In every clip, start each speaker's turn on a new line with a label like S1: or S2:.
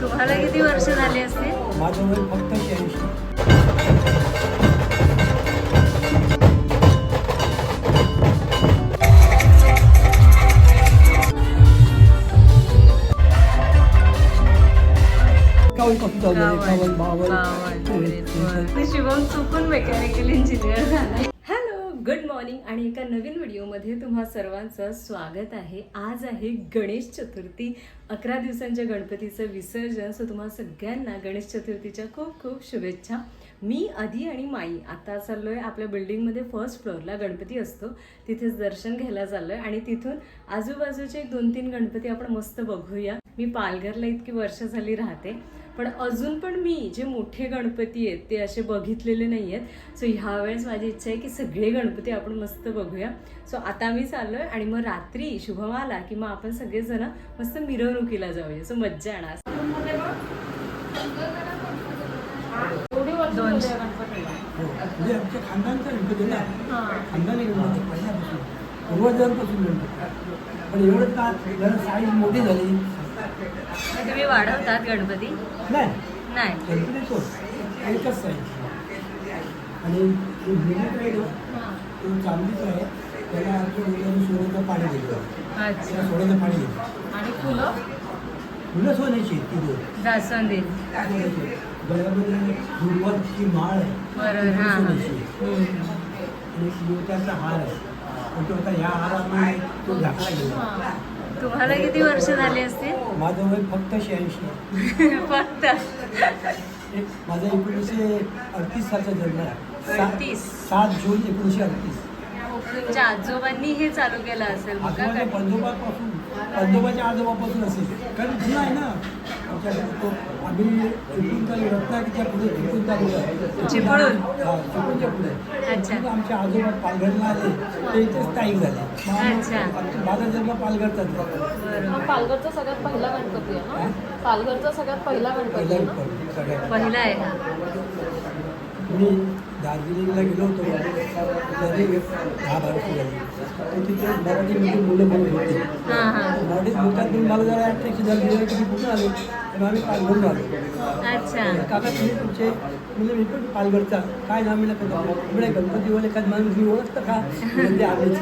S1: तुम्हाला किती वर्ष झाली असतील?
S2: माझं वय फक्त शहाऐंशी.
S1: शिवम चुकून मेकॅनिकल इंजिनियर झाले. गुड मॉर्निंग आणि एका नवीन व्हिडिओमध्ये तुम्हा सर्वांचं स्वागत आहे. आज आहे गणेश चतुर्थी अकरा दिवसांच्या गणपतीचं विसर्जन. सो तुम्हा सगळ्यांना गणेश चतुर्थीच्या खूप खूप शुभेच्छा. मी आधी आणि माई. आता चाललोय आपल्या बिल्डिंगमध्ये फर्स्ट फ्लोअरला गणपती असतो. तिथेच दर्शन घ्यायला चाललोय आणि तिथून आजूबाजूचे एक दोन तीन गणपती आपण मस्त बघूया. मी पालघरला इतकी वर्ष झाली राहते. पण अजून पण मी जे मोठे गणपती आहेत ते असे बघितलेले नाही आहेत सो ह्या वेळेस माझी इच्छा आहे की सगळे गणपती आपण मस्त बघूया. सो आता मी चाललोय आणि मग रात्री शुभम आला की मग आपण सगळेजण मस्त मिरवणुकीला जाऊया. सो मज्जा येणार.
S2: म्हणजे आमच्या खानदानचा गणपती ना? खानदानी गणपती पहिल्यापासून पूर्वजांपासून गणपती. पण एवढं का जरा साईज मोठी झाली?
S1: तुम्ही वाढवतात गणपती?
S2: नाही.
S1: नाही.
S2: गणपती एकच साईज आणि भूमिक आहे ना तो चांदीचा आहे. त्याला आमच्या मुलांनी सोन्याचं पाणी दिलं.
S1: अच्छा.
S2: सोन्याचं पाणी दिलं.
S1: आणि फुलं?
S2: फुलं सोन्याची ती दोन.
S1: जास्वंदी
S2: गळ्यामध्ये दुर्वाची माळ
S1: बरोबर, हां,
S2: आहे. आणि मोत्याचा हार आहे. पण तो आता ह्या हारामुळे तो झाकला गेला
S1: तुम्हाला किती वर्ष झाली असतील?
S2: माझं वय फक्त शहाऐंशी.
S1: फक्त.
S2: माझा एकोणीसशे अडतीस सालचा जन्म आहे. सा-
S1: 38.
S2: सात जून एकोणीसशे अडतीस.
S1: तुमच्या आजोबांनी हे चालू केलं असेल बघा.
S2: आजोबाच्या पंजोबापासून पंजोबाच्या आजोबापासून असेल. कारण जुना आहे ना आमच्या आम्ही चालू रत्नागिरीच्या पुढे चालू आहे? हा पुढे आजोबा पालघरला आले ते स्थायिक झाले. माझा जन्म
S3: पालघरचा सगळ्यात पहिला गणपती आहे ना? पालघरचा सगळ्यात पहिला गणपती
S2: पहिला
S3: आहे
S1: हा.
S2: मी दार्जिलिंगला गेलो होतो. दहा बारा तर तिथे मराठी मीडियम मुलं म्हणून होते मराठीत बोलतात मला जरा अट्रॅक्शन झाली कुठून आलो तर आम्ही पालघरून आलो काका तुम्ही तुमचे म्हणजे मी पण पालघरचा काय नाव मिळालं का गणपतीवाले माणूस मी ओळखतं का म्हणजे आम्हीच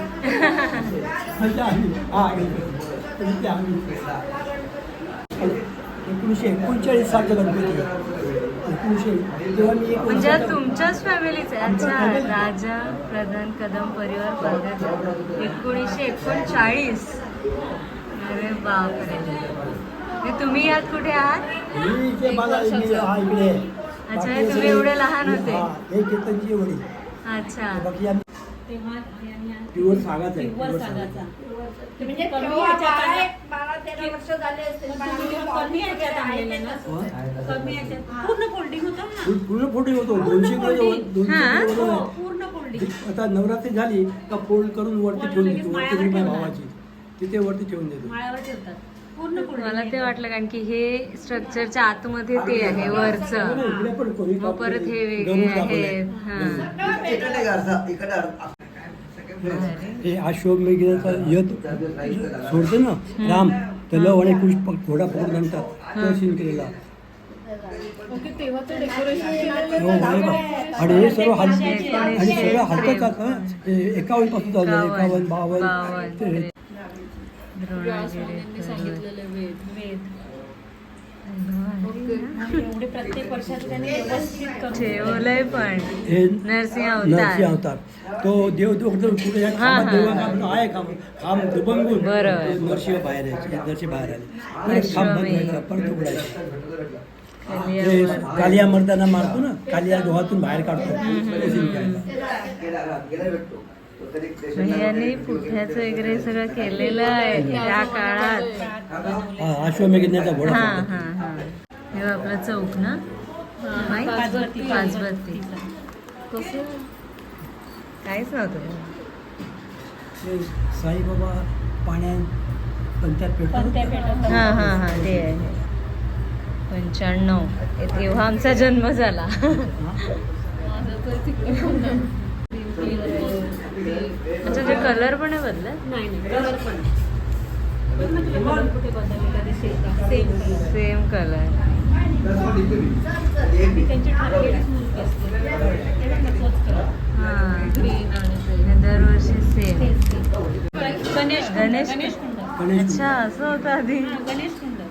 S2: म्हणजे आम्ही हा म्हणजे आम्ही एकोणीसशे एकोणचाळीस सालचा गणपती एकोणीसशे मी एक
S1: म्हणजे तुमच्याच फॅमिलीचे
S2: आमच्या
S1: अच्छा. राजा प्रधान कदम परिवार पालघर एकोणीसशे एकोणचाळीस. अरे बापरे. हे तुम्ही यात कुठे आहात?
S2: मी इथे मला मी हा इकडे. आहे.
S1: अच्छा,
S2: बाकी
S1: तुम्ही एवढे लहान होते?
S2: हा, हे वडील.
S1: अच्छा.
S2: बाकी आम्ही प्युअर सागाच आहे प्युअर सागाचा.
S4: म्हणजे
S3: कमी
S4: तेव्हा
S3: ह्याच्यात
S4: बारा
S3: आणलं.
S4: एक- बारा तेरा वर्ष झाले असतील पण
S3: तुम्ही
S4: आम्ही
S3: कमी ह्याच्यात आणलेले ना कमी ह्याच्यात पूर्ण फोल्डिंग होतं ना?
S2: फुल- पूर्ण फोटो होतो. दोनशे किलो
S1: हा?
S2: किलो
S3: हो. पूर्ण फोल्डिंग.
S2: आता नवरात्री झाली का फोल्ड करून वरती ठेवून देतो वरती. भावाची तिथे वरती ठेवून देतो.
S3: माळ्यावर ठेवतात.
S1: मला ते
S3: आहे.
S1: वाटलं कारण की हे स्ट्रक्चरच्या आतमध्ये ते आहे
S2: हो
S1: वरचं मग परत हे वेगळे
S2: गरुड दाखवलंय.
S1: आहेत हा
S5: इकडे अर्धा इकडे अर्धा.
S2: हे अशोक मेघिनाचा यत सोडते ना. राम तर लव आणि कुश घोडा पकडून आणतात तो सीन केलेला. हो हे बघ आणि हे सर्व हल आणि सगळं हलकत एकावन्नपासून चालू आहे. एकावन्न बावन्न. ते-
S3: व्यासमुनींनी सांगितलेले वेद.
S1: वेद.
S3: आणि एवढे प्रत्येक वर्षात त्यांनी व्यवस्थित करून
S1: ठेवलंय पण.
S2: हे
S1: नरसिंह
S2: नरसिंह
S1: अवतार.
S2: अवतार. तो देव देव पुढे या
S1: हा,
S2: खांबात
S1: हा.
S2: देवा खांब आहे खांब. खांब दुबंगून.
S1: बरोबर.
S2: नरसिंह बाहेर यायचे. नरसिंह बाहेर आले. परत खांब बंद व्हायचा परत उघडायचा. कालिया मर्दाना मारतो ना. कालिया डोहातून बाहेर काढतो. तो केलेला.
S5: गेला गेला भेटतो तो कधी
S1: म्हणजे यांनी पुठ्याचं वगैरे सगळं केलेलं आहे त्या काळात
S2: हा घोडा
S1: हा. हा हा हे आपला चौक ना?
S3: पाचवरती.
S1: पाचवरती
S3: कसं
S1: काहीच नव्हतं
S2: साईबाबा पाण्यात पंचायत
S3: पण त्या
S2: पेटतो
S3: पेटवतात.
S1: हा हा हा ते आहे पंच्याण्णव तेव्हा आमचा जन्म झाला
S3: माझं तर तिकडे होतं. ते
S1: अच्छा जे कलर पण आहे
S3: नाही नाही. कलर पण सेम कलर
S1: दरवर्षी सेम
S3: गणेश
S1: गणेश? अच्छा असं होतं आधी.
S3: गणेश कुंड.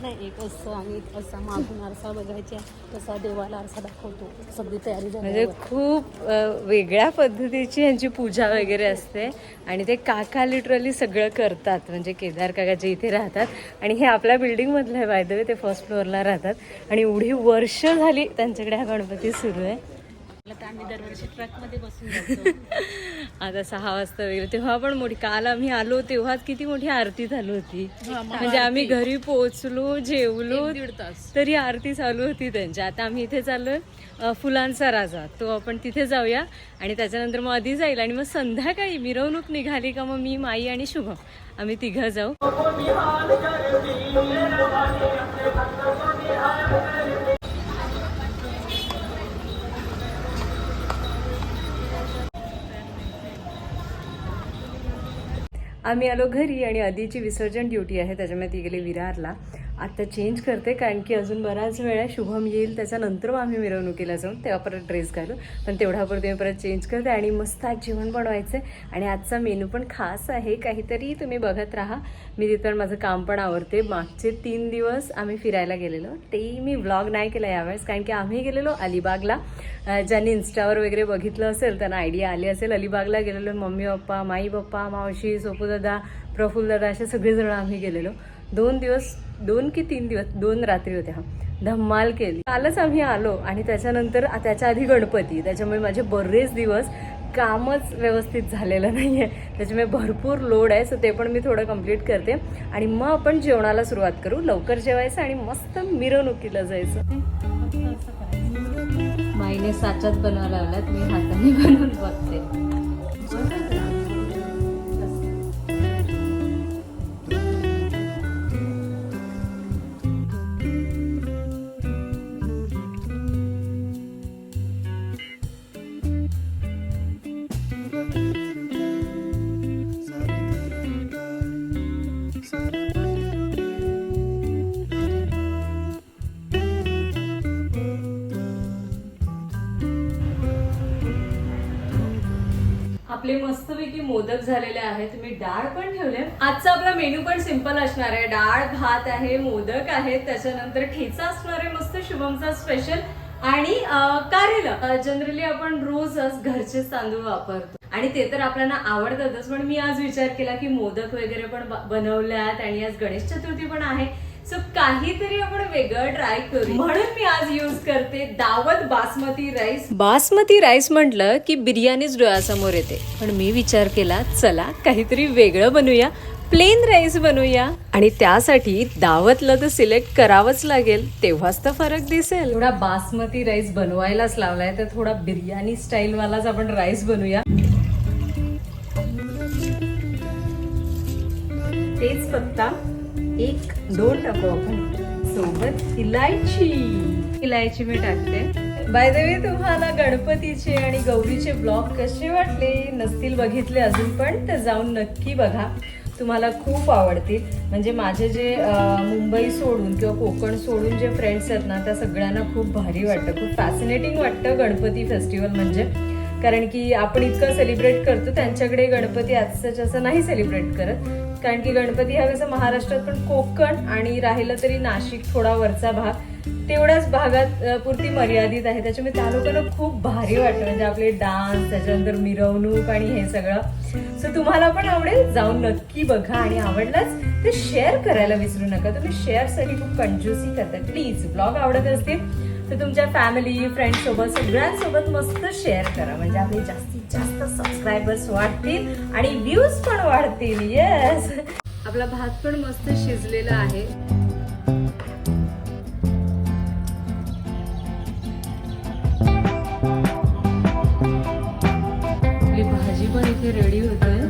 S3: नाही एक असं आणि एक असा मागून आरसा बघायचा तसा देवाला आरसा दाखवतो. सगळी तयारी
S1: म्हणजे
S3: झाली
S1: खूप अ, वेगळ्या पद्धतीची यांची पूजा वगैरे असते आणि ते काका लिटरली सगळं करतात. म्हणजे केदार काका जे इथे राहतात आणि हे आपल्या बिल्डिंगमधलं आहे बाय द वे ते फर्स्ट फ्लोअरला राहतात. आणि एवढी वर्ष झाली त्यांच्याकडे हा गणपती सुरू आहे.
S3: तर आम्ही दरवर्षी ट्रकमध्ये बसून जातो.
S1: आता सहा वाजता वगैरे तेव्हा पण मोठी काल आम्ही आलो तेव्हाच किती मोठी आरती चालू होती. म्हणजे आम्ही घरी पोहोचलो जेवलो तरी आरती चालू होती त्यांची. आता आम्ही इथे चाललोय फुलांचा राजा. तो आपण तिथे जाऊया आणि त्याच्यानंतर मग आधी जाईल आणि मग संध्याकाळी मिरवणूक निघाली का मग मी माई आणि शुभम आम्ही तिघं जाऊ. आम्ही आलो घरी आणि आधीची विसर्जन ड्युटी आहे त्याच्यामुळे ती गेली विरारला. आता चेंज करते कारण की अजून बराच वेळ आहे शुभम येईल त्याच्यानंतर मग आम्ही मिरवणुकीला जाऊन तेव्हा परत ड्रेस घालू. पण तेवढ्यापुरती मी परत चेंज करते आणि मस्त आज जेवण बनवायचं आहे आणि आजचा मेनू पण खास आहे काहीतरी तुम्ही बघत राहा. मी तिथं माझं काम पण आवडते मागचे तीन दिवस आम्ही फिरायला गेलेलो. ते मी व्लॉग नाही केला यावेळेस कारण की आम्ही गेलेलो अलिबागला. ज्यांनी इन्स्टावर वगैरे बघितलं असेल त्यांना आयडिया आली असेल. अलिबागला गेलेलो मम्मी पप्पा माई पप्पा मावशी सोपूदादा प्रफुल्लदादा असे सगळेजण आम्ही गेलेलो. दोन दिवस दोन की तीन दिवस दोन रात्री होत्या. धम्माल केली. कालच आम्ही आलो आणि त्याच्यानंतर त्याच्या आधी गणपती. त्याच्यामुळे माझे बरेच दिवस कामच व्यवस्थित झालेलं नाही आहे त्याच्यामुळे भरपूर लोड आहे सो ते पण मी थोडं कंप्लीट करते. आणि मग आपण जेवणाला सुरुवात करू. लवकर जेवायचं आणि मस्त मिरवणुकीला जायचं. आईने साच्यात बनवायला लावल्यात मी हाताने बनवून बघते. आपले मस्तपैकी मोदक झालेले आहेत. मी डाळ पण ठेवले आजचा आपला मेनू पण सिंपल असणार आहे. डाळ भात आहे मोदक आहे त्याच्यानंतर ठेचा असणार आहे मस्त शुभमचा स्पेशल आणि अं, कारेला. जनरली आपण रोजच घरचेच तांदूळ वापरतो. आणि ते तर आपल्याला आवडतातच पण मी आज विचार केला की मोदक वगैरे पण बनवल्यात आणि आज गणेश चतुर्थी पण आहे. सो काहीतरी आपण वेगळं ट्राय करू. म्हणून मी आज यूज करते दावत बासमती राईस बासमती राईस म्हटलं की बिर्याणीच डोळ्यासमोर येते. पण मी विचार केला चला काहीतरी वेगळं बनवूया प्लेन राईस बनवूया आणि त्यासाठी दावतला तर सिलेक्ट करावंच लागेल तेव्हाच तर फरक दिसेल. थोडा बासमती राईस बनवायलाच लावलाय तर थोडा बिर्याणी स्टाईल वालाच आपण राईस बनवूया तेच पत्ता एक दोन टाकू आपण. सोबत इलायची. इलायची मी टाकते. बाय द वे तुम्हाला गणपतीचे आणि गौरीचे ब्लॉग कसे वाटले? नसतील बघितले अजून पण तर जाऊन नक्की बघा. तुम्हाला खूप आवडतील. म्हणजे माझे जे मुंबई सोडून किंवा कोकण सोडून जे फ्रेंड्स आहेत ना त्या सगळ्यांना खूप भारी वाटतं. खूप फॅसिनेटिंग वाटतं गणपती फेस्टिवल म्हणजे. कारण की आपण इतकं सेलिब्रेट करतो त्यांच्याकडे गणपती आजचं असं नाही सेलिब्रेट करत. कारण की गणपती हा कसं महाराष्ट्रात पण कोकण आणि राहिलं तरी नाशिक थोडा वरचा भाग. तेवढ्याच भागात पुरती मर्यादित आहे. त्याच्यामुळे त्या लोकांना खूप भारी वाटतं. म्हणजे आपले डान्स त्याच्यानंतर मिरवणूक आणि हे सगळं. सो तुम्हाला पण आवडेल? जाऊन नक्की बघा. आणि आवडलाच ते शेअर करायला विसरू नका. तुम्ही शेअरसाठी खूप कंजूसी करता. प्लीज ब्लॉग आवडत असतील तर तुमच्या फॅमिली फ्रेंड सोबत सगळ्यांसोबत मस्त शेअर करा. म्हणजे आपले जास्तीत जास्त सबस्क्रायबर्स वाढतील आणि व्ह्यूज पण वाढतील. येस आपला भात पण मस्त शिजलेला आहे. आपली भाजी पण इथे रेडी होते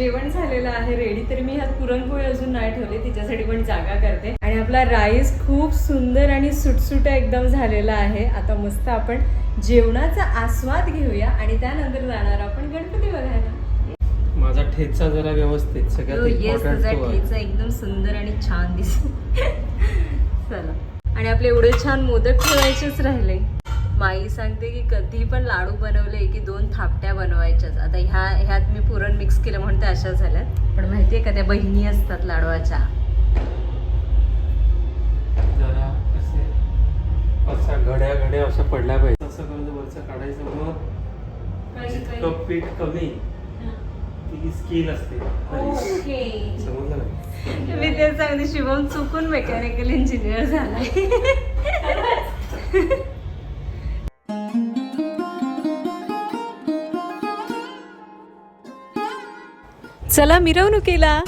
S1: जेवण झालेलं आहे रेडी तर मी ह्यात पुरणपोळी अजून नाही ठेवली तिच्यासाठी पण जागा करते. आणि आपला राईस खूप सुंदर आणि सुटसुट एकदम झालेला आहे. आता मस्त आपण जेवणाचा आस्वाद घेऊया आणि त्यानंतर जाणार आपण गणपती बघायला.
S6: माझा ठेचा जरा व्यवस्थित सगळ्यात इम्पॉर्टंट आहे.
S1: ठेचा एकदम सुंदर आणि छान दिसत चला. आणि आपले एवढे छान मोदक ठेवायचेच राहिले. माई सांगते की कधी पण लाडू बनवले की दोन थापट्या बनवायच्याच. आता ह्या ह्यात मी पुरण मिक्स केलं म्हणून त्या अशा झाल्यात. पण माहितीये का त्या बहिणी असतात लाडवाच्या.
S6: जरा असे असा घड्या घड्या अशा पडल्या पाहिजे. असं करून वरचं काढायचं मग जितकं पीठ कमी ती स्किल असते. समजलं?
S1: मी तेच सांगते शिवम चुकून मेकॅनिकल इंजिनियर झालाय. चला मिरवणुकीला.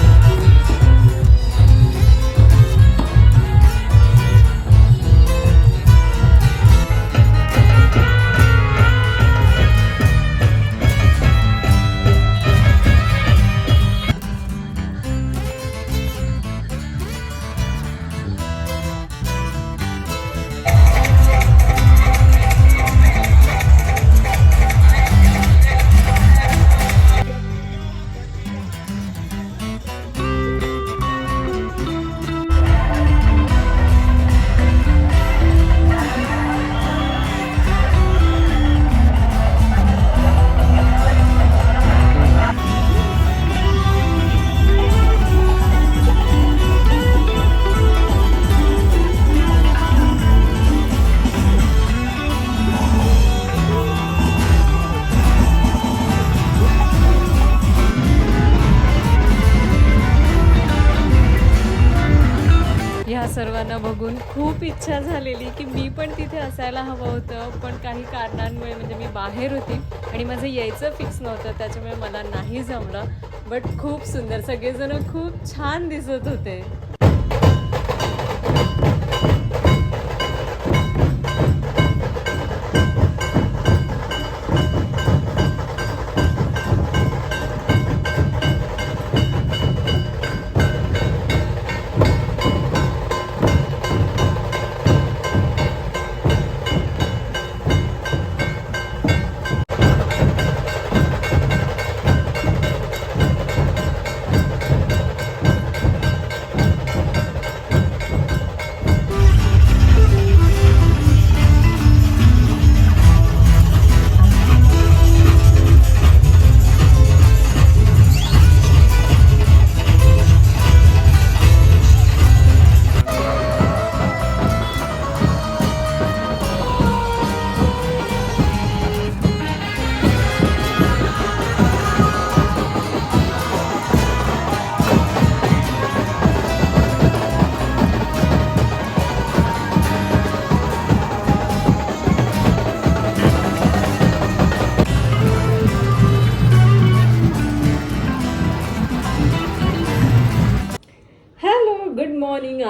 S1: इच्छा झालेली की मी पण तिथे असायला हवं होतं पण काही कारणांमुळे म्हणजे मी बाहेर होती आणि माझं यायचं फिक्स नव्हतं त्याच्यामुळे मला नाही जमलं. बट खूप सुंदर सगळेजण खूप छान दिसत होते.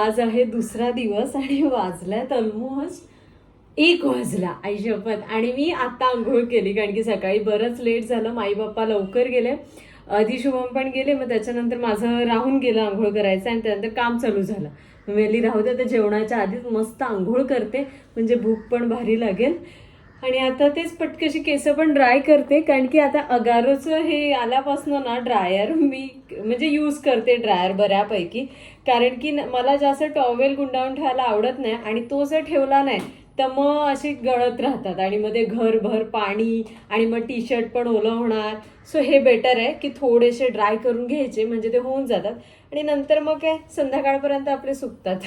S1: आज आहे दुसरा दिवस आणि वाजल्यात ऑलमोस्ट एक वाजला आई शपथ. आणि मी आत्ता आंघोळ केली कारण की सकाळी बरंच लेट झालं. माई बाप्पा लवकर गेले. आधी शुभम पण गेले मग त्याच्यानंतर माझं राहून गेलं आंघोळ करायचं आणि त्यानंतर काम चालू झालं. मेली राहू दे तर जेवणाच्या आधीच मस्त आंघोळ करते. म्हणजे भूक पण भारी लागेल. आणि आता तेच पटकशी केस पण ड्राय करते कारण की आता अगारोचं हे आल्यापासून ना ड्रायर मी म्हणजे यूज करते ड्रायर बऱ्यापैकी. कारण की मला जास्त टॉवेल गुंडाळून ठेवायला आवडत नाही आणि तो जर ठेवला नाही तर मग असे गळत राहतात आणि मग ते घरभर पाणी आणि मग टी शर्ट पण ओलं होणार सो हे बेटर आहे की थोडेसे ड्राय करून घ्यायचे म्हणजे ते होऊन जातात. आणि नंतर मग काय संध्याकाळपर्यंत आपले सुकतात.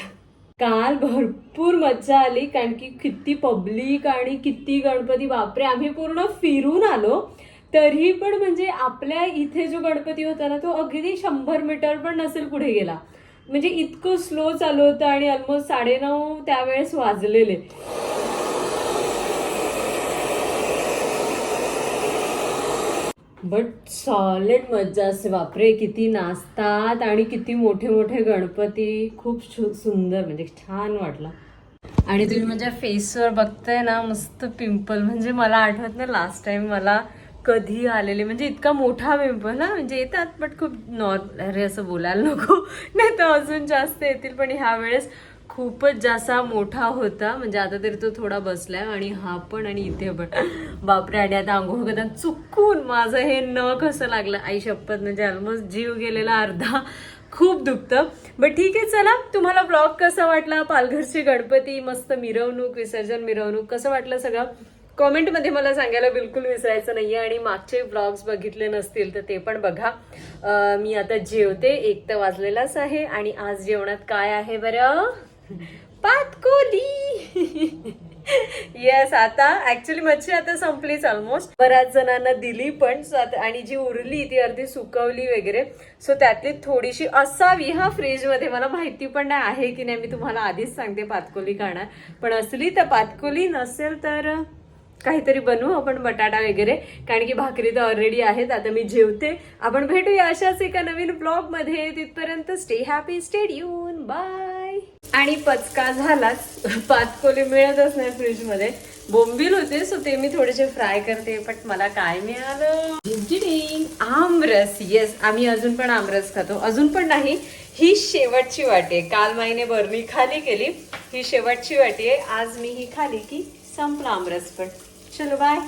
S1: काल भरपूर मज्जा आली कारण की किती पब्लिक आणि किती गणपती बापरे आम्ही पूर्ण फिरून आलो. तरी पण म्हणजे आपल्या इथे जो गणपती होता ना तो अगदी शंभर मीटर पण नसेल पुढे गेला. म्हणजे इतकं स्लो चालू होतं आणि ऑलमोस्ट साडेनऊ त्यावेळेस वाजलेले. बट सॉलिड मज्जा असते बापरे किती नाचतात आणि किती मोठे मोठे गणपती. खूप सुंदर म्हणजे छान वाटला. आणि तुम्ही माझ्या फेसवर बघताय ना मस्त पिंपल म्हणजे मला आठवत ना लास्ट टाइम मला कधी आलेले. म्हणजे इतका मोठा पिंपल ना म्हणजे येतात बट खूप नॉर्मल अरे असं बोलायला नको. नाही तर अजून जास्त येतील पण ह्या वेळेस खूपच जास्त मोठा होता. म्हणजे आता तरी तो थोडा बसलाय आणि हा पण आणि इथे पण. बापरे आणि आता आंघोळ करताना चुकून माझं हे न कसं लागलं. आई शपथ म्हणजे ऑलमोस्ट जीव गेलेला अर्धा. खूप दुखतं. बट ठीक आहे चला. तुम्हाला ब्लॉग कसा वाटला? पालघरची गणपती मस्त मिरवणूक विसर्जन मिरवणूक कसं वाटलं सगळं? कॉमेंटमध्ये मला सांगायला बिलकुल विसरायचं नाही आहे आणि मागचे ब्लॉग्स बघितले नसतील तर ते पण बघा. मी आता जेवते. एक तर वाजलेलाच आहे आणि आज जेवणात काय आहे बरं? पातकोली. येस आता ऍक्च्युली मच्छी आता संपलीच ऑलमोस्ट बऱ्याच जणांना दिली पण आता- आणि जी उरली ती अर्धी सुकवली वगैरे. सो त्यातली थोडीशी असावी हा फ्रीजमध्ये मला माहिती पण नाही आहे की नाही मी तुम्हाला आधीच सांगते पातकोली खाणार. पण असली तर पातकोली नसेल तर काहीतरी बनवू आपण बटाटा वगैरे. कारण की भाकरी तर ऑलरेडी आहेत आता मी जेवते. आपण भेटूया अशाच एका नवीन ब्लॉगमध्ये तिथपर्यंत stay happy stay tuned bye आणि पचका झालाच. पातकोली मिळतच नाही फ्रीजमध्ये बोंबील होते सो ते मी थोडेसे फ्राय करते पण मला काय मिळालं? आमरस. येस आम्ही अजून पण आमरस खातो. अजून पण नाही ही शेवटची वाटी आहे. काल माईने बर्मी खाली केली. ही शेवटची वाटी आहे. आज मी ही खाली की संपला आमरस पण. चलो बाय